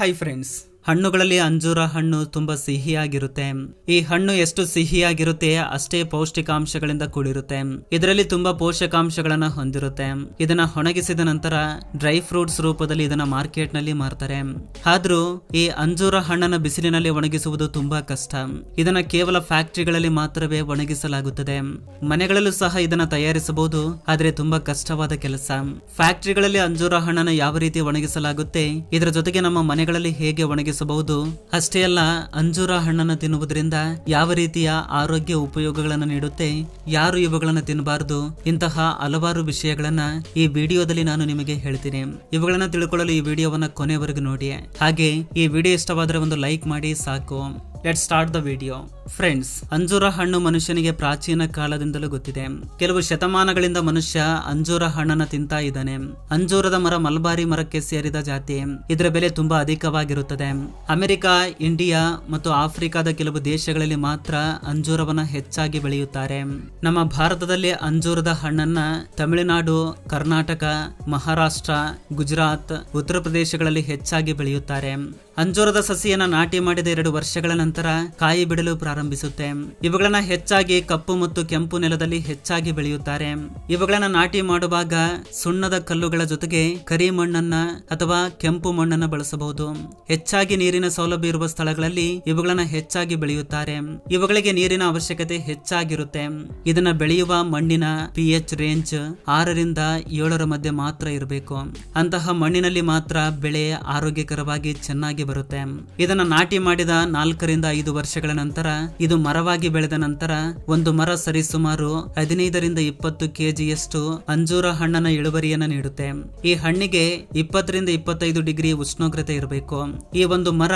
Hi friends ಹಣ್ಣುಗಳಲ್ಲಿ ಅಂಜೂರ ಹಣ್ಣು ತುಂಬಾ ಸಿಹಿಯಾಗಿರುತ್ತೆ. ಈ ಹಣ್ಣು ಎಷ್ಟು ಸಿಹಿಯಾಗಿರುತ್ತೆ ಅಷ್ಟೇ ಪೌಷ್ಟಿಕಾಂಶಗಳಿಂದ ಕೂಡಿರುತ್ತೆ. ಇದರಲ್ಲಿ ತುಂಬಾ ಪೋಷಕಾಂಶಗಳನ್ನ ಹೊಂದಿರುತ್ತೆ. ಇದನ್ನ ಒಣಗಿಸಿದ ನಂತರ ಡ್ರೈ ಫ್ರೂಟ್ಸ್ ರೂಪದಲ್ಲಿ ಇದನ್ನ ಮಾರ್ಕೆಟ್ನಲ್ಲಿ ಮಾರ್ತಾರೆ. ಆದ್ರೂ ಈ ಅಂಜೂರ ಹಣ್ಣನ್ನ ಬಿಸಿಲಿನಲ್ಲಿ ಒಣಗಿಸುವುದು ತುಂಬಾ ಕಷ್ಟ. ಇದನ್ನ ಕೇವಲ ಫ್ಯಾಕ್ಟರಿಗಳಲ್ಲಿ ಮಾತ್ರವೇ ಒಣಗಿಸಲಾಗುತ್ತದೆ. ಮನೆಗಳಲ್ಲೂ ಸಹ ಇದನ್ನ ತಯಾರಿಸಬಹುದು, ಆದ್ರೆ ತುಂಬಾ ಕಷ್ಟವಾದ ಕೆಲಸ. ಫ್ಯಾಕ್ಟರಿಗಳಲ್ಲಿ ಅಂಜೂರ ಹಣ್ಣನ್ನು ಯಾವ ರೀತಿ ಒಣಗಿಸಲಾಗುತ್ತೆ, ಇದರ ಜೊತೆಗೆ ನಮ್ಮ ಮನೆಗಳಲ್ಲಿ ಹೇಗೆ ಒಣಗಿಸಬಹುದು ಅಷ್ಟೇ ಅಲ್ಲ, ಅಂಜೂರ ಹಣ್ಣನ್ನು ತಿನ್ನುವುದರಿಂದ ಯಾವ ರೀತಿಯ ಆರೋಗ್ಯ ಉಪಯೋಗಗಳನ್ನು ನೀಡುತ್ತೆ, ಯಾರು ಇವುಗಳನ್ನು ತಿನ್ನಬಾರದು, ಇಂತಹ ಹಲವಾರು ವಿಷಯಗಳನ್ನ ಈ ವಿಡಿಯೋದಲ್ಲಿ ನಾನು ನಿಮಗೆ ಹೇಳ್ತೀನಿ. ಇವುಗಳನ್ನ ತಿಳ್ಕೊಳ್ಳಲು ಈ ವಿಡಿಯೋವನ್ನ ಕೊನೆವರೆಗೂ ನೋಡಿ. ಹಾಗೆ ಈ ವಿಡಿಯೋ ಇಷ್ಟವಾದರೆ ಒಂದು ಲೈಕ್ ಮಾಡಿ, ಸಾಕು. Let start the video friends ಅಂಜೂರ ಹಣ್ಣು ಮನುಷ್ಯನಿಗೆ ಪ್ರಾಚೀನ ಕಾಲದಿಂದಲೂ ಗೊತ್ತಿದೆ. ಕೆಲವು ಶತಮಾನಗಳಿಂದ ಮನುಷ್ಯ ಅಂಜೂರ ಹಣ್ಣನ್ನು ತಿಂತಾ ಇದ್ದಾನೆ. ಅಂಜೂರದ ಮರ ಮಲ್ಬಾರಿ ಮರಕ್ಕೆ ಸೇರಿದ ಜಾತಿ. ಇದರ ಬೆಲೆ ತುಂಬಾ ಅಧಿಕವಾಗಿರುತ್ತದೆ. ಅಮೆರಿಕ, ಇಂಡಿಯಾ ಮತ್ತು ಆಫ್ರಿಕಾದ ಕೆಲವು ದೇಶಗಳಲ್ಲಿ ಮಾತ್ರ ಅಂಜೂರವನ್ನ ಹೆಚ್ಚಾಗಿ ಬೆಳೆಯುತ್ತಾರೆ. ನಮ್ಮ ಭಾರತದಲ್ಲಿ ಅಂಜೂರದ ಹಣ್ಣನ್ನ ತಮಿಳುನಾಡು, ಕರ್ನಾಟಕ, ಮಹಾರಾಷ್ಟ್ರ, ಗುಜರಾತ್, ಉತ್ತರ ಪ್ರದೇಶಗಳಲ್ಲಿ ಹೆಚ್ಚಾಗಿ ಬೆಳೆಯುತ್ತಾರೆ. ಅಂಜೂರದ ಸಸಿಯನ್ನ ನಾಟಿ ಮಾಡಿದ ಎರಡು ವರ್ಷಗಳ ನಂತರ ಕಾಯಿ ಬಿಡಲು ಪ್ರಾರಂಭಿಸುತ್ತೆ. ಇವುಗಳನ್ನ ಹೆಚ್ಚಾಗಿ ಕಪ್ಪು ಮತ್ತು ಕೆಂಪು ನೆಲದಲ್ಲಿ ಹೆಚ್ಚಾಗಿ ಬೆಳೆಯುತ್ತಾರೆ. ಇವುಗಳನ್ನ ನಾಟಿ ಮಾಡುವಾಗ ಸುಣ್ಣದ ಕಲ್ಲುಗಳ ಜೊತೆಗೆ ಕರಿ ಮಣ್ಣನ್ನ ಅಥವಾ ಕೆಂಪು ಮಣ್ಣನ್ನ ಬಳಸಬಹುದು. ಹೆಚ್ಚಾಗಿ ನೀರಿನ ಸೌಲಭ್ಯ ಇರುವ ಸ್ಥಳಗಳಲ್ಲಿ ಇವುಗಳನ್ನ ಹೆಚ್ಚಾಗಿ ಬೆಳೆಯುತ್ತಾರೆ. ಇವುಗಳಿಗೆ ನೀರಿನ ಅವಶ್ಯಕತೆ ಹೆಚ್ಚಾಗಿರುತ್ತೆ. ಇದನ್ನ ಬೆಳೆಯುವ ಮಣ್ಣಿನ ಪಿಎಚ್ ರೇಂಜ್ ಆರರಿಂದ ಏಳರ ಮಧ್ಯೆ ಮಾತ್ರ ಇರಬೇಕು. ಅಂತಹ ಮಣ್ಣಿನಲ್ಲಿ ಮಾತ್ರ ಬೆಳೆ ಆರೋಗ್ಯಕರವಾಗಿ ಚೆನ್ನಾಗಿ ಬರುತ್ತೆ. ಇದನ್ನ ನಾಟಿ ಮಾಡಿದ ನಾಲ್ಕರಿಂದ ಐದು ವರ್ಷಗಳ ನಂತರ, ಇದು ಮರವಾಗಿ ಬೆಳೆದ ನಂತರ, ಒಂದು ಮರ ಸರಿಸುಮಾರು ಹದಿನೈದರಿಂದ ಇಪ್ಪತ್ತು ಕೆಜಿಯಷ್ಟು ಅಂಜೂರ ಹಣ್ಣನ ಇಳುವರಿಯನ್ನ ನೀಡುತ್ತೆ. ಈ ಹಣ್ಣಿಗೆ ಇಪ್ಪತ್ತರಿಂದ ಇಪ್ಪತ್ತೈದು ಡಿಗ್ರಿ ಉಷ್ಣೋಗ್ರತೆ ಇರಬೇಕು. ಈ ಒಂದು ಮರ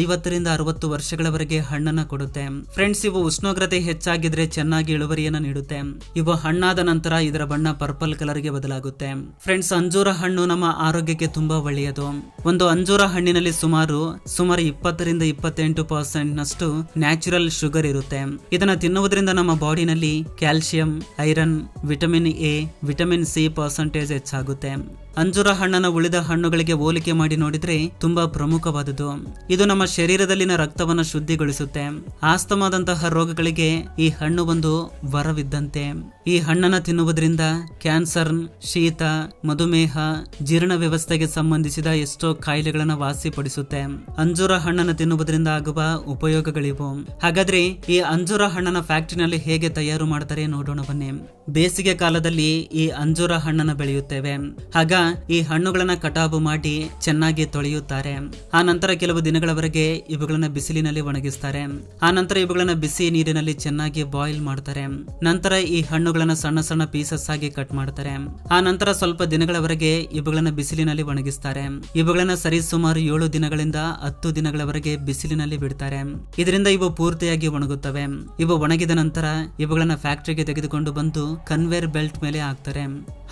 ಐವತ್ತರಿಂದ ಅರವತ್ತು ವರ್ಷಗಳವರೆಗೆ ಹಣ್ಣನ್ನ ಕೊಡುತ್ತೆ. ಫ್ರೆಂಡ್ಸ್, ಇವು ಉಷ್ಣೋಗ್ರತೆ ಹೆಚ್ಚಾಗಿದ್ರೆ ಚೆನ್ನಾಗಿ ಇಳುವರಿಯನ್ನ ನೀಡುತ್ತೆ. ಇವು ಹಣ್ಣಾದ ನಂತರ ಇದರ ಬಣ್ಣ ಪರ್ಪಲ್ ಕಲರ್ಗೆ ಬದಲಾಗುತ್ತೆ. ಫ್ರೆಂಡ್ಸ್, ಅಂಜೂರ ಹಣ್ಣು ನಮ್ಮ ಆರೋಗ್ಯಕ್ಕೆ ತುಂಬಾ ಒಳ್ಳೆಯದು. ಒಂದು ಅಂಜೂರ ಹಣ್ಣಿನಲ್ಲಿ ಸುಮಾರು ಸುಮಾರು ಇಪ್ಪತ್ತರಿಂದ ಇಪ್ಪತ್ತೆಂಟು ಪರ್ಸೆಂಟ್ ನಷ್ಟು ನ್ಯಾಚುರಲ್ ಶುಗರ್ ಇರುತ್ತೆ. ಇದನ್ನ ತಿನ್ನುವುದರಿಂದ ನಮ್ಮ ಬಾಡಿನಲ್ಲಿ calcium iron, vitamin A, vitamin C percentage ಹೆಚ್ಚಾಗುತ್ತೆ. ಅಂಜೂರ ಹಣ್ಣನ್ನು ಉಳಿದ ಹಣ್ಣುಗಳಿಗೆ ಹೋಲಿಕೆ ಮಾಡಿ ನೋಡಿದ್ರೆ ತುಂಬಾ ಪ್ರಮುಖವಾದುದು ಇದು ನಮ್ಮ ಶರೀರದಲ್ಲಿನ ರಕ್ತವನ್ನು ಶುದ್ಧಿಗೊಳಿಸುತ್ತೆ. ಆಸ್ತಮಾದಂತಹ ರೋಗಗಳಿಗೆ ಈ ಹಣ್ಣು ಒಂದು ವರವಿದ್ದಂತೆ. ಈ ಹಣ್ಣನ್ನು ತಿನ್ನುವುದರಿಂದ ಕ್ಯಾನ್ಸರ್, ಶೀತ, ಮಧುಮೇಹ, ಜೀರ್ಣ ವ್ಯವಸ್ಥೆಗೆ ಸಂಬಂಧಿಸಿದ ಎಷ್ಟೋ ಕಾಯಿಲೆಗಳನ್ನು ವಾಸಿಪಡಿಸುತ್ತೆ. ಅಂಜೂರ ಹಣ್ಣನ್ನು ತಿನ್ನುವುದರಿಂದ ಆಗುವ ಉಪಯೋಗಗಳಿವು. ಹಾಗಾದ್ರೆ ಈ ಅಂಜೂರ ಹಣ್ಣನ್ನು ಫ್ಯಾಕ್ಟರಿನಲ್ಲಿ ಹೇಗೆ ತಯಾರು ಮಾಡ್ತಾರೆ ನೋಡೋಣ ಬನ್ನಿ. ಬೇಸಿಗೆ ಕಾಲದಲ್ಲಿ ಈ ಅಂಜೂರ ಹಣ್ಣನ್ನು ಬೆಳೆಯುತ್ತೇವೆ. ಆಗ ಈ ಹಣ್ಣುಗಳನ್ನ ಕಟಾವು ಮಾಡಿ ಚೆನ್ನಾಗಿ ತೊಳೆಯುತ್ತಾರೆ. ಆ ನಂತರ ಕೆಲವು ದಿನಗಳವರೆಗೆ ಇವುಗಳನ್ನ ಬಿಸಿಲಿನಲ್ಲಿ ಒಣಗಿಸ್ತಾರೆ. ಆ ನಂತರ ಇವುಗಳನ್ನ ಬಿಸಿ ನೀರಿನಲ್ಲಿ ಚೆನ್ನಾಗಿ ಬಾಯ್ಲ್ ಮಾಡ್ತಾರೆ. ನಂತರ ಈ ಹಣ್ಣುಗಳನ್ನ ಸಣ್ಣ ಸಣ್ಣ ಪೀಸಸ್ ಆಗಿ ಕಟ್ ಮಾಡ್ತಾರೆ. ಆ ನಂತರ ಸ್ವಲ್ಪ ದಿನಗಳವರೆಗೆ ಇವುಗಳನ್ನ ಬಿಸಿಲಿನಲ್ಲಿ ಒಣಗಿಸ್ತಾರೆ. ಇವುಗಳನ್ನ ಸರಿ ಸುಮಾರು ಏಳು ದಿನಗಳಿಂದ ಹತ್ತು ದಿನಗಳವರೆಗೆ ಬಿಸಿಲಿನಲ್ಲಿ ಬಿಡ್ತಾರೆ. ಇದರಿಂದ ಇವು ಪೂರ್ತಿಯಾಗಿ ಒಣಗುತ್ತವೆ. ಇವು ಒಣಗಿದ ನಂತರ ಇವುಗಳನ್ನ ಫ್ಯಾಕ್ಟರಿಗೆ ತೆಗೆದುಕೊಂಡು ಬಂದು ಕನ್ವೇರ್ ಬೆಲ್ಟ್ ಮೇಲೆ ಹಾಕ್ತಾರೆ.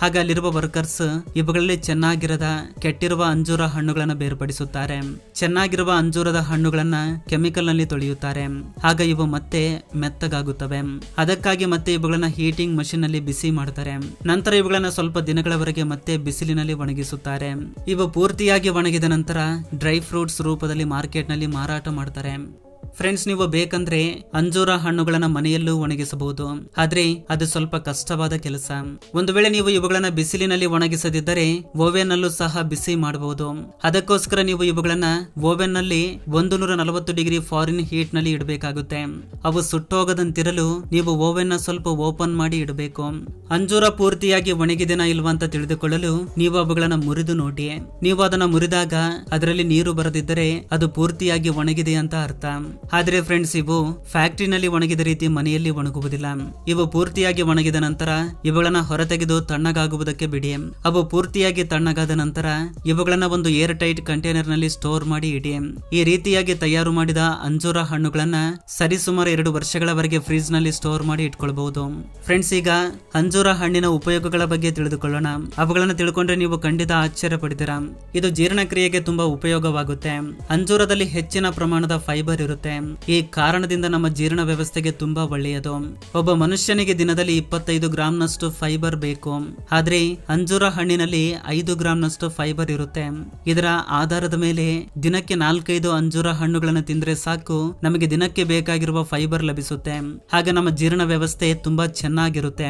ಹಾಗೆ ಅಲ್ಲಿರುವ ವರ್ಕರ್ಸ್ ಇವುಗಳಲ್ಲಿ ಚೆನ್ನಾಗಿರದ, ಕೆಟ್ಟಿರುವ ಅಂಜೂರ ಹಣ್ಣುಗಳನ್ನು ಬೇರ್ಪಡಿಸುತ್ತಾರೆ. ಚೆನ್ನಾಗಿರುವ ಅಂಜೂರದ ಹಣ್ಣುಗಳನ್ನ ಕೆಮಿಕಲ್ನಲ್ಲಿ ತೊಳೆಯುತ್ತಾರೆ. ಆಗ ಇವು ಮತ್ತೆ ಮೆತ್ತಗಾಗುತ್ತವೆ. ಅದಕ್ಕಾಗಿ ಮತ್ತೆ ಇವುಗಳನ್ನ ಹೀಟಿಂಗ್ ಮಷಿನ್ನಲ್ಲಿ ಬಿಸಿ ಮಾಡುತ್ತಾರೆ. ನಂತರ ಇವುಗಳನ್ನ ಸ್ವಲ್ಪ ದಿನಗಳವರೆಗೆ ಮತ್ತೆ ಬಿಸಿಲಿನಲ್ಲಿ ಒಣಗಿಸುತ್ತಾರೆ. ಇವು ಪೂರ್ತಿಯಾಗಿ ಒಣಗಿದ ನಂತರ ಡ್ರೈ ಫ್ರೂಟ್ಸ್ ರೂಪದಲ್ಲಿ ಮಾರ್ಕೆಟ್ನಲ್ಲಿ ಮಾರಾಟ ಮಾಡ್ತಾರೆ ಫ್ರೆಂಡ್ಸ್ ನೀವು ಬೇಕಂದ್ರೆ ಅಂಜೂರ ಹಣ್ಣುಗಳನ್ನ ಮನೆಯಲ್ಲೂ ಒಣಗಿಸಬಹುದು. ಆದ್ರೆ ಅದು ಸ್ವಲ್ಪ ಕಷ್ಟವಾದ ಕೆಲಸ. ಒಂದು ವೇಳೆ ನೀವು ಇವುಗಳನ್ನ ಬಿಸಿಲಿನಲ್ಲಿ ಒಣಗಿಸದಿದ್ದರೆ ಓವೆನ್ ನಲ್ಲೂ ಸಹ ಬಿಸಿ ಮಾಡಬಹುದು. ಅದಕ್ಕೋಸ್ಕರ ನೀವು ಇವುಗಳನ್ನ ಓವೆನ್ನಲ್ಲಿ ಒಂದು ನೂರ ನಲವತ್ತು ಡಿಗ್ರಿ ಫಾರಿನ್ ಹೀಟ್ನಲ್ಲಿ ಇಡಬೇಕಾಗುತ್ತೆ. ಅವು ಸುಟ್ಟೋಗದಂತಿರಲು ನೀವು ಓವೆನ್ನ ಸ್ವಲ್ಪ ಓಪನ್ ಮಾಡಿ ಇಡಬೇಕು. ಅಂಜೂರ ಪೂರ್ತಿಯಾಗಿ ಒಣಗಿದೆನಾ ಇಲ್ವಾ ಅಂತ ತಿಳಿದುಕೊಳ್ಳಲು ನೀವು ಅವುಗಳನ್ನ ಮುರಿದು ನೋಡಿ. ನೀವು ಅದನ್ನ ಮುರಿದಾಗ ಅದರಲ್ಲಿ ನೀರು ಬರದಿದ್ದರೆ ಅದು ಪೂರ್ತಿಯಾಗಿ ಒಣಗಿದೆ ಅಂತ ಅರ್ಥ. ಆದ್ರೆ ಫ್ರೆಂಡ್ಸ್ ಇವು ಫ್ಯಾಕ್ಟರಿನಲ್ಲಿ ಒಣಗಿದ ರೀತಿ ಮನೆಯಲ್ಲಿ ಒಣಗುವುದಿಲ್ಲ. ಇವು ಪೂರ್ತಿಯಾಗಿ ಒಣಗಿದ ನಂತರ ಇವುಗಳನ್ನ ಹೊರತೆಗೆದು ತಣ್ಣಗಾಗುವುದಕ್ಕೆ ಬಿಡಿ. ಅವು ಪೂರ್ತಿಯಾಗಿ ತಣ್ಣಗಾದ ನಂತರ ಇವುಗಳನ್ನ ಒಂದು ಏರ್ ಟೈಟ್ ಕಂಟೈನರ್ನಲ್ಲಿ ಸ್ಟೋರ್ ಮಾಡಿ ಇಡಿ. ಈ ರೀತಿಯಾಗಿ ತಯಾರು ಮಾಡಿದ ಅಂಜೂರ ಹಣ್ಣುಗಳನ್ನ ಸರಿಸುಮಾರು ಎರಡು ವರ್ಷಗಳವರೆಗೆ ಫ್ರೀಜ್ನಲ್ಲಿ ಸ್ಟೋರ್ ಮಾಡಿ ಇಟ್ಕೊಳ್ಬಹುದು. ಫ್ರೆಂಡ್ಸ್ ಈಗ ಅಂಜೂರ ಹಣ್ಣಿನ ಉಪಯೋಗಗಳ ಬಗ್ಗೆ ತಿಳಿದುಕೊಳ್ಳೋಣ. ಅವುಗಳನ್ನ ತಿಳ್ಕೊಂಡ್ರೆ ನೀವು ಖಂಡಿತ ಆಶ್ಚರ್ಯ ಪಡಿತೀರಾ ಇದು ಜೀರ್ಣಕ್ರಿಯೆಗೆ ತುಂಬಾ ಉಪಯೋಗವಾಗುತ್ತೆ. ಅಂಜೂರದಲ್ಲಿ ಹೆಚ್ಚಿನ ಪ್ರಮಾಣದ ಫೈಬರ್ ಇರುತ್ತೆ. ಈ ಕಾರಣದಿಂದ ನಮ್ಮ ಜೀರ್ಣ ವ್ಯವಸ್ಥೆಗೆ ತುಂಬಾ ಒಳ್ಳೆಯದು. ಒಬ್ಬ ಮನುಷ್ಯನಿಗೆ ದಿನದಲ್ಲಿ ಇಪ್ಪತ್ತೈದು ಗ್ರಾಂನಷ್ಟು ಫೈಬರ್ ಬೇಕು. ಆದ್ರೆ ಅಂಜೂರ ಹಣ್ಣಿನಲ್ಲಿ ಐದು ಗ್ರಾಂನಷ್ಟು ಫೈಬರ್ ಇರುತ್ತೆ. ಇದರ ಆಧಾರದ ಮೇಲೆ ದಿನಕ್ಕೆ ನಾಲ್ಕೈದು ಅಂಜೂರ ಹಣ್ಣುಗಳನ್ನು ತಿಂದ್ರೆ ಸಾಕು. ನಮಗೆ ದಿನಕ್ಕೆ ಬೇಕಾಗಿರುವ ಫೈಬರ್ ಲಭಿಸುತ್ತೆ. ಹಾಗೆ ನಮ್ಮ ಜೀರ್ಣ ವ್ಯವಸ್ಥೆ ತುಂಬಾ ಚೆನ್ನಾಗಿರುತ್ತೆ.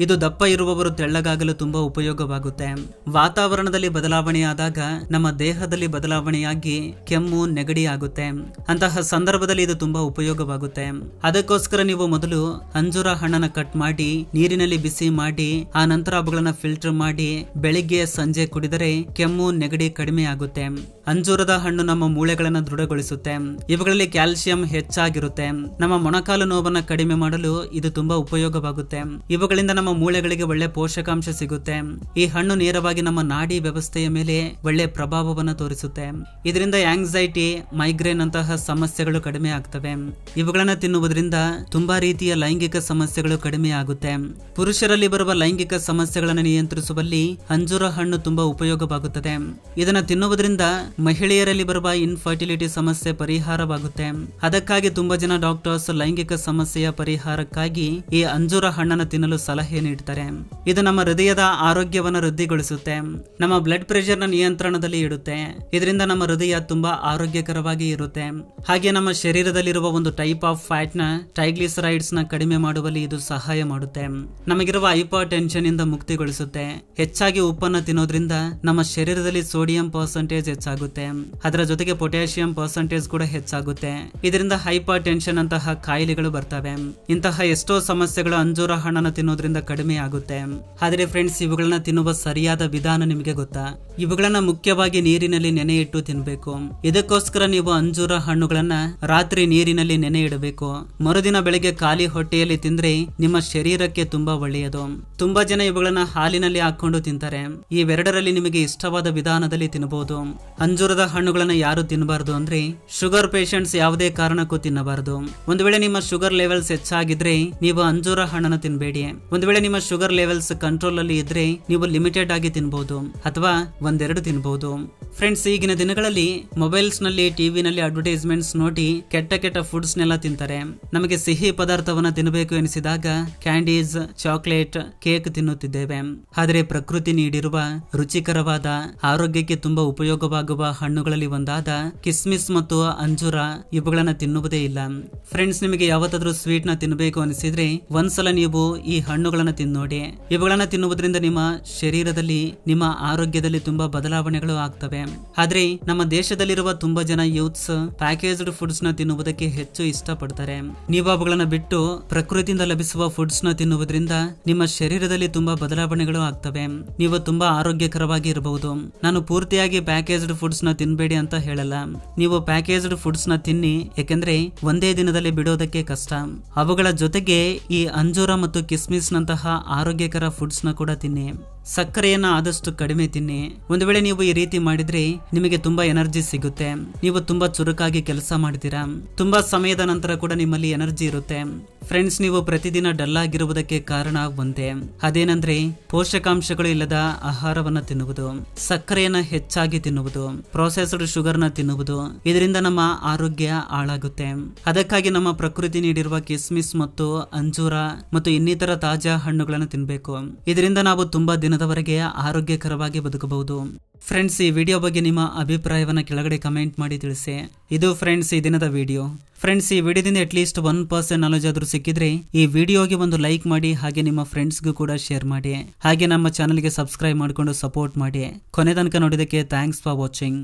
ಇದು ದಪ್ಪ ಇರುವವರು ತೆಳ್ಳಗಾಗಲು ತುಂಬಾ ಉಪಯೋಗವಾಗುತ್ತೆ. ವಾತಾವರಣದಲ್ಲಿ ಬದಲಾವಣೆಯಾದಾಗ ನಮ್ಮ ದೇಹದಲ್ಲಿ ಬದಲಾವಣೆಯಾಗಿ ಕೆಮ್ಮು ನೆಗಡಿ ಆಗುತ್ತೆ. ಅಂತಹ ಸಂದರ್ಭದಲ್ಲಿ ಇದು ತುಂಬಾ ಉಪಯೋಗವಾಗುತ್ತೆ. ಅದಕ್ಕೋಸ್ಕರ ನೀವು ಮೊದಲು ಅಂಜೂರ ಹಣ್ಣನ್ನ ಕಟ್ ಮಾಡಿ, ನೀರಿನಲ್ಲಿ ಬಿಸಿ ಮಾಡಿ, ಆ ನಂತರ ಅವುಗಳನ್ನ ಫಿಲ್ಟರ್ ಮಾಡಿ, ಬೆಳಿಗ್ಗೆ, ಸಂಜೆ ಕುಡಿದರೆ ಕೆಮ್ಮು ನೆಗಡಿ ಕಡಿಮೆ ಆಗುತ್ತೆ. ಅಂಜೂರದ ಹಣ್ಣು ನಮ್ಮ ಮೂಳೆಗಳನ್ನು ದೃಢಗೊಳಿಸುತ್ತೆ. ಇವುಗಳಲ್ಲಿ ಕ್ಯಾಲ್ಸಿಯಂ ಹೆಚ್ಚಾಗಿರುತ್ತೆ. ನಮ್ಮ ಮೊಣಕಾಲು ನೋವನ್ನ ಕಡಿಮೆ ಮಾಡಲು ಇದು ತುಂಬಾ ಉಪಯೋಗವಾಗುತ್ತೆ. ಇವುಗಳಿಂದ ನಮ್ಮ ಮೂಳೆಗಳಿಗೆ ಒಳ್ಳೆ ಪೋಷಕಾಂಶ ಸಿಗುತ್ತೆ. ಈ ಹಣ್ಣು ನೇರವಾಗಿ ನಮ್ಮ ನಾಡಿ ವ್ಯವಸ್ಥೆಯ ಮೇಲೆ ಒಳ್ಳೆ ಪ್ರಭಾವವನ್ನು ತೋರಿಸುತ್ತೆ. ಇದರಿಂದ ಆಂಗ್ಸೈಟಿ ಮೈಗ್ರೇನ್ ಅಂತಹ ಸಮಸ್ಯೆಗಳು ಕಡಿಮೆ ಆಗ್ತವೆ. ಇವುಗಳನ್ನ ತಿನ್ನುವುದರಿಂದ ತುಂಬಾ ರೀತಿಯ ಲೈಂಗಿಕ ಸಮಸ್ಯೆಗಳು ಕಡಿಮೆ ಆಗುತ್ತೆ. ಪುರುಷರಲ್ಲಿ ಬರುವ ಲೈಂಗಿಕ ಸಮಸ್ಯೆಗಳನ್ನು ನಿಯಂತ್ರಿಸುವಲ್ಲಿ ಅಂಜೂರ ಹಣ್ಣು ತುಂಬಾ ಉಪಯೋಗವಾಗುತ್ತದೆ. ಇದನ್ನ ತಿನ್ನುವುದರಿಂದ ಮಹಿಳೆಯರಲ್ಲಿ ಬರುವ ಇನ್ಫರ್ಟಿಲಿಟಿ ಸಮಸ್ಯೆ ಪರಿಹಾರವಾಗುತ್ತೆ. ಅದಕ್ಕಾಗಿ ತುಂಬಾ ಜನ ಡಾಕ್ಟರ್ಸ್ ಲೈಂಗಿಕ ಸಮಸ್ಯೆಯ ಪರಿಹಾರಕ್ಕಾಗಿ ಈ ಅಂಜೂರ ಹಣ್ಣನ್ನು ತಿನ್ನಲು ಸಲಹೆ ನೀಡುತ್ತಾರೆ ಇದು ನಮ್ಮ ಹೃದಯದ ಆರೋಗ್ಯವನ್ನು ವೃದ್ಧಿಗೊಳಿಸುತ್ತೆ. ನಮ್ಮ ಬ್ಲಡ್ ಪ್ರೆಷರ್ನ ನಿಯಂತ್ರಣದಲ್ಲಿ ಇಡುತ್ತೆ. ಇದರಿಂದ ನಮ್ಮ ಹೃದಯ ತುಂಬಾ ಆರೋಗ್ಯಕರವಾಗಿ ಇರುತ್ತೆ. ಹಾಗೆ ನಮ್ಮ ಶರೀರದಲ್ಲಿರುವ ಒಂದು ಟೈಪ್ ಆಫ್ ಫ್ಯಾಟ್ನ ಟೈಗ್ಲಿಸರೈಡ್ಸ್ನ ಕಡಿಮೆ ಮಾಡುವಲ್ಲಿ ಇದು ಸಹಾಯ ಮಾಡುತ್ತೆ. ನಮಗಿರುವ ಹೈಪರ್ ಟೆನ್ಷನ್ ಇಂದ ಮುಕ್ತಿಗೊಳಿಸುತ್ತೆ. ಹೆಚ್ಚಾಗಿ ಉಪ್ಪನ್ನು ತಿನ್ನೋದ್ರಿಂದ ನಮ್ಮ ಶರೀರದಲ್ಲಿ ಸೋಡಿಯಂ ಪರ್ಸೆಂಟೇಜ್ ಹೆಚ್ಚಾಗುತ್ತೆ. ಅದರ ಜೊತೆಗೆ ಪೊಟ್ಯಾಷಿಯಂ ಪರ್ಸೆಂಟೇಜ್ ಕೂಡ ಹೆಚ್ಚಾಗುತ್ತೆ. ಇದರಿಂದ ಹೈಪರ್ ಟೆನ್ಷನ್ ಅಂತಹ ಕಾಯಿಲೆಗಳು ಬರ್ತವೆ. ಇಂತಹ ಎಷ್ಟೋ ಸಮಸ್ಯೆಗಳು ಅಂಜೂರ ಹಣ್ಣನ್ನು ತಿನ್ನೋದ್ರಿಂದ ಕಡಿಮೆ ಆಗುತ್ತೆ. ಆದರೆ ಫ್ರೆಂಡ್ಸ್ ಇವುಗಳನ್ನ ತಿನ್ನುವ ಸರಿಯಾದ ವಿಧಾನ ನಿಮಗೆ ಗೊತ್ತಾ? ಇವುಗಳನ್ನ ಮುಖ್ಯವಾಗಿ ನೀರಿನಲ್ಲಿ ನೆನೆಯಿಟ್ಟು ಇಟ್ಟು ತಿನ್ಬೇಕು. ಇದಕ್ಕೋಸ್ಕರ ನೀವು ಅಂಜೂರ ಹಣ್ಣುಗಳನ್ನ ರಾತ್ರಿ ನೀರಿನಲ್ಲಿ ನೆನೆ ಇಡಬೇಕು. ಮರುದಿನ ಬೆಳಿಗ್ಗೆ ಖಾಲಿ ಹೊಟ್ಟೆಯಲ್ಲಿ ತಿಂದ್ರೆ ನಿಮ್ಮ ಶರೀರಕ್ಕೆ ತುಂಬಾ ಒಳ್ಳೆಯದು. ತುಂಬಾ ಜನ ಇವುಗಳನ್ನ ಹಾಲಿನಲ್ಲಿ ಹಾಕೊಂಡು ತಿಂತಾರೆ. ಇವೆರಡರಲ್ಲಿ ನಿಮಗೆ ಇಷ್ಟವಾದ ವಿಧಾನದಲ್ಲಿ ತಿನ್ನಬಹುದು ಅಂಜೂರದ ಹಣ್ಣುಗಳನ್ನ ಯಾರು ತಿನ್ನಬಾರದು ಅಂದ್ರೆ ಶುಗರ್ ಪೇಷಂಟ್ಸ್ ಯಾವುದೇ ಕಾರಣಕ್ಕೂ ತಿನ್ನಬಾರದು. ಒಂದು ವೇಳೆ ನಿಮ್ಮ ಶುಗರ್ ಲೆವೆಲ್ಸ್ ಹೆಚ್ಚಾಗಿದ್ರೆ ನೀವು ಅಂಜೂರ ಹಣ್ಣನ್ನು ತಿನ್ಬೇಡಿ. ಒಂದು ವೇಳೆ ನಿಮ್ಮ ಶುಗರ್ ಲೆವೆಲ್ಸ್ ಕಂಟ್ರೋಲ್ ಅಲ್ಲಿ ಇದ್ರೆ ನೀವು ಲಿಮಿಟೆಡ್ ಆಗಿ ತಿನ್ಬಹುದು ಅಥವಾ ಒಂದೆರಡು ತಿನ್ಬಹುದು ಫ್ರೆಂಡ್ಸ್, ಈಗಿನ ದಿನಗಳಲ್ಲಿ ಮೊಬೈಲ್ಸ್ನಲ್ಲಿ ಟಿವಿನಲ್ಲಿ ಅಡ್ವರ್ಟೈಸ್ಮೆಂಟ್ಸ್ ನೋಡಿ ಕೆಟ್ಟ ಕೆಟ್ಟ ಫುಡ್ಸ್ ನೆಲ್ಲ ತಿಂತಾರೆ. ನಮಗೆ ಸಿಹಿ ಪದಾರ್ಥವನ್ನ ತಿನ್ನಬೇಕು ಎನಿಸಿದಾಗ ಕ್ಯಾಂಡೀಸ್, ಚಾಕ್ಲೇಟ್, ಕೇಕ್ ತಿನ್ನುತ್ತಿದ್ದೇವೆ. ಆದರೆ ಪ್ರಕೃತಿ ನೀಡಿರುವ ರುಚಿಕರವಾದ, ಆರೋಗ್ಯಕ್ಕೆ ತುಂಬಾ ಉಪಯೋಗವಾಗುವ ಹಣ್ಣುಗಳಲ್ಲಿ ಒಂದಾದ ಕಿಸ್ಮಿಸ್ ಮತ್ತು ಅಂಜೂರ ಇವುಗಳನ್ನ ತಿನ್ನುವುದೇ ಇಲ್ಲ. ಫ್ರೆಂಡ್ಸ್, ನಿಮಗೆ ಯಾವತ್ತಾದ್ರೂ ಸ್ವೀಟ್ನ ತಿನ್ನಬೇಕು ಅನಿಸಿದ್ರೆ ಒಂದ್ಸಲ ನೀವು ಈ ಹಣ್ಣುಗಳನ್ನ ತಿನ್ನೋಡಿ. ಇವುಗಳನ್ನ ತಿನ್ನುವುದರಿಂದ ನಿಮ್ಮ ಶರೀರದಲ್ಲಿ, ನಿಮ್ಮ ಆರೋಗ್ಯದಲ್ಲಿ ತುಂಬಾ ಬದಲಾವಣೆಗಳು ಆಗ್ತವೆ. ಆದ್ರೆ ನಮ್ಮ ದೇಶದಲ್ಲಿರುವ ತುಂಬಾ ಜನ ಯೂತ್ಸ್, ಪ್ಯಾಕೇಜ್ಡ್ ಫುಡ್ಸ್ ತಿನ್ನುವುದಕ್ಕೆ ಹೆಚ್ಚು ಇಷ್ಟಪಡ್ತಾರೆ. ನೀವು ಅವುಗಳನ್ನ ಬಿಟ್ಟು ಪ್ರಕೃತಿಯಿಂದ ಲಭಿಸುವ ಫುಡ್ಸ್ನ ತಿನ್ನುವುದರಿಂದ ನಿಮ್ಮ ಶರೀರದಲ್ಲಿ ತುಂಬಾ ಬದಲಾವಣೆಗಳು ಆಗ್ತವೆ. ನೀವು ತುಂಬಾ ಆರೋಗ್ಯಕರವಾಗಿ ಇರಬಹುದು. ನಾನು ಪೂರ್ತಿಯಾಗಿ ಪ್ಯಾಕೇಜ್ಡ್ ಫುಡ್ಸ್ನ ತಿನ್ಬೇಡಿ ಅಂತ ಹೇಳಲ್ಲ. ನೀವು ಪ್ಯಾಕೇಜ್ಡ್ ಫುಡ್ಸ್ನ ತಿನ್ನಿ ಯಾಕೆಂದ್ರೆ ಒಂದೇ ದಿನದಲ್ಲಿ ಬಿಡೋದಕ್ಕೆ ಕಷ್ಟ. ಅವುಗಳ ಜೊತೆಗೆ ಈ ಅಂಜೂರ ಮತ್ತು ಕಿಸ್ಮಿಸ್ ನಂತಹ ಆರೋಗ್ಯಕರ ಫುಡ್ಸ್ನ ಕೂಡ ತಿನ್ನಿ. ಸಕ್ಕರೆಯನ್ನ ಆದಷ್ಟು ಕಡಿಮೆ ತಿನ್ನಿ. ಒಂದು ವೇಳೆ ನೀವು ಈ ರೀತಿ ಮಾಡಿದ್ರೆ ನಿಮಗೆ ತುಂಬಾ ಎನರ್ಜಿ ಸಿಗುತ್ತೆ. ನೀವು ತುಂಬಾ ಚುರುಕಾಗಿ ಕೆಲಸ ಮಾಡ್ತೀರಾ? ತುಂಬಾ ಸಮಯದ ನಂತರ ಕೂಡ ನಿಮ್ಮಲ್ಲಿ ಎನರ್ಜಿ ಇರುತ್ತೆ. ಫ್ರೆಂಡ್ಸ್ ನೀವು ಪ್ರತಿದಿನ ಡಲ್ ಆಗಿರುವುದಕ್ಕೆ ಕಾರಣ ಒಂದೇ ಅದೇನಂದ್ರೆ, ಪೋಷಕಾಂಶಗಳು ಇಲ್ಲದ ಆಹಾರವನ್ನ ತಿನ್ನುವುದು, ಸಕ್ಕರೆಯನ್ನ ಹೆಚ್ಚಾಗಿ ತಿನ್ನುವುದು ಪ್ರೊಸೆಸ್ಡ್ ಶುಗರ್ನ ತಿನ್ನುವುದು, ಇದರಿಂದ ನಮ್ಮ ಆರೋಗ್ಯ ಹಾಳಾಗುತ್ತೆ. ಅದಕ್ಕಾಗಿ ನಮ್ಮ ಪ್ರಕೃತಿ ನೀಡಿರುವ ಕಿಸ್ಮಿಸ್ ಮತ್ತು ಅಂಜೂರ ಮತ್ತು ಇನ್ನಿತರ ತಾಜಾ ಹಣ್ಣುಗಳನ್ನು ತಿನ್ನಬೇಕು ಇದರಿಂದ ನಾವು ತುಂಬಾ ದಿನದವರೆಗೆ ಆರೋಗ್ಯಕರವಾಗಿ ಬದುಕಬಹುದು. ಫ್ರೆಂಡ್ಸ್ ಈ ವಿಡಿಯೋ ಬಗ್ಗೆ ನಿಮ್ಮ ಅಭಿಪ್ರಾಯವನ್ನ ಕೆಳಗಡೆ ಕಮೆಂಟ್ ಮಾಡಿ ತಿಳಿಸಿ. ಇದು ಫ್ರೆಂಡ್ಸ್ ಈ ದಿನದ ವಿಡಿಯೋ ಫ್ರೆಂಡ್ಸ್ ಈ ವಿಡಿಯೋದಿಂದ at least one percent knowledge ಆದರೂ ಸಿಕ್ಕಿದ್ರೆ ಈ ವಿಡಿಯೋಗೆ ಒಂದು ಲೈಕ್ ಮಾಡಿ, ಹಾಗೆ ನಿಮ್ಮ ಫ್ರೆಂಡ್ಸ್ಗೂ ಕೂಡ ಶೇರ್ ಮಾಡಿ. ಹಾಗೆ ನಮ್ಮ ಚಾನಲ್ಗೆ ಸಬ್ಸ್ಕ್ರೈಬ್ ಮಾಡಿಕೊಂಡು ಸಪೋರ್ಟ್ ಮಾಡಿ. ಕೊನೆ ತನಕ ನೋಡಿದಕ್ಕೆ ಥ್ಯಾಂಕ್ಸ್ ಫಾರ್ ವಾಚಿಂಗ್